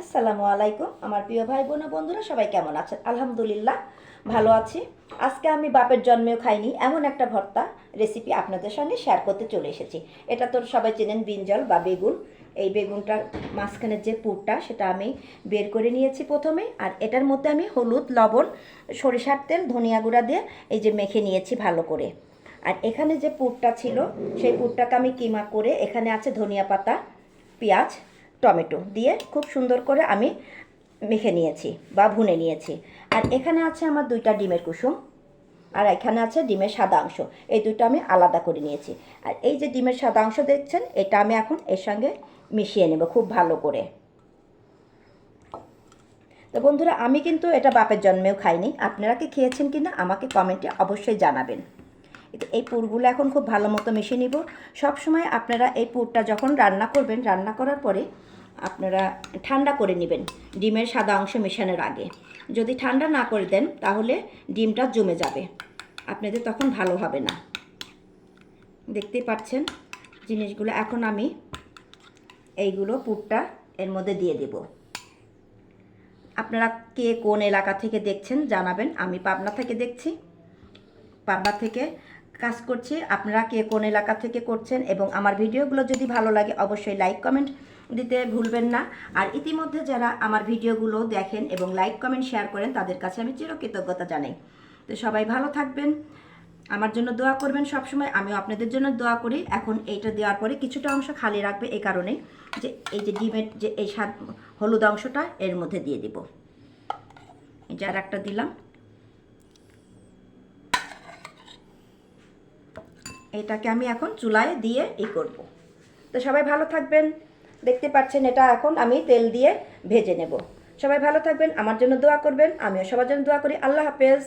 আসসালামু আলাইকুম, আমার প্রিয় ভাই বোন বন্ধুরা, সবাই কেমন আছেন? আলহামদুলিল্লাহ, ভালো আছি। আজকে আমি বাপের জন্মেও খাইনি, এমন একটা ভর্তা রেসিপি আপনাদের সঙ্গে শেয়ার করতে চলে এসেছি। এটা তো সবাই চেনেন বিঞ্জল বা বেগুন। এই বেগুনটার মাঝখানের যে পুরটা, সেটা আমি বের করে নিয়েছি প্রথমে, আর এটার মধ্যে আমি হলুদ, লবণ, সরিষার তেল, ধনিয়া গুঁড়া দিয়ে এই যে মেখে নিয়েছি ভালো করে। আর এখানে যে পুরটা ছিল, সেই পুরটাকে আমি কিমা করে এখানে আছে ধনিয়া পাতা, পেঁয়াজ টমেটো দিয়ে খুব সুন্দর করে আমি মেখে নিয়েছি বা ভুনে নিয়েছি। আর এখানে আছে আমার দুইটা ডিমের কুসুম আর এখানে আছে ডিমের সাদা অংশ। এই দুটো আমি আলাদা করে নিয়েছি। আর এই যে ডিমের সাদা অংশ দেখছেন, এটা আমি এখন এর সঙ্গে মিশিয়ে নেব খুব ভালো করে। তো বন্ধুরা, আমি কিন্তু এটা বাপের জন্মেও খাইনি। আপনারা কি খেয়েছেন কি না আমাকে কমেন্টে অবশ্যই জানাবেন। এই পুরগুলো এখন খুব ভালো মতো মিশিয়ে নিব। সবসময় আপনারা এই পুরটা যখন রান্না করবেন, রান্না করার পরে আপনারা ঠান্ডা করে নেবেন ডিমের সাদা অংশ মেশানোর আগে। যদি ঠান্ডা না করে দেন, তাহলে ডিমটা জমে যাবে। আপনাদের তখন ভালো হবে না। দেখতেই পাচ্ছেন জিনিসগুলো। এখন আমি এইগুলো পুরটা এর মধ্যে দিয়ে দেব। আপনারা কে কোন এলাকা থেকে দেখছেন জানাবেন। আমি পাবনা থেকে দেখছি। পাবনা থেকে কাজ করছি। আপনারা কে কোন এলাকা থেকে করছেন এবং আমার ভিডিওগুলো যদি ভালো লাগে অবশ্যই লাইক কমেন্ট দিতে ভুলবেন না। আর ইতিমধ্যে যারা আমার ভিডিওগুলো দেখেন এবং লাইক কমেন্ট শেয়ার করেন, তাদের কাছে আমি চিরকৃতজ্ঞতা জানাই। তো সবাই ভালো থাকবেন। আমার জন্য দোয়া করবেন সবসময়। আমিও আপনাদের জন্য দোয়া করি। এখন এইটা দেওয়ার পরে কিছুটা অংশ খালি রাখবে এই কারণে যে এই যে ডিমের যে এই স্বাদ হলুদ অংশটা এর মধ্যে দিয়ে দিব। যার একটা দিলাম। এটাকে আমি এখন চুলায় দিয়ে ই করব। তো সবাই ভালো থাকবেন। দেখতে পাচ্ছেন এটা এখন আমি তেল দিয়ে ভেজে নেব। সবাই ভালো থাকবেন, আমার জন্য দোয়া করবেন, আমিও সবার জন্য দোয়া করি। আল্লাহ হাফেজ।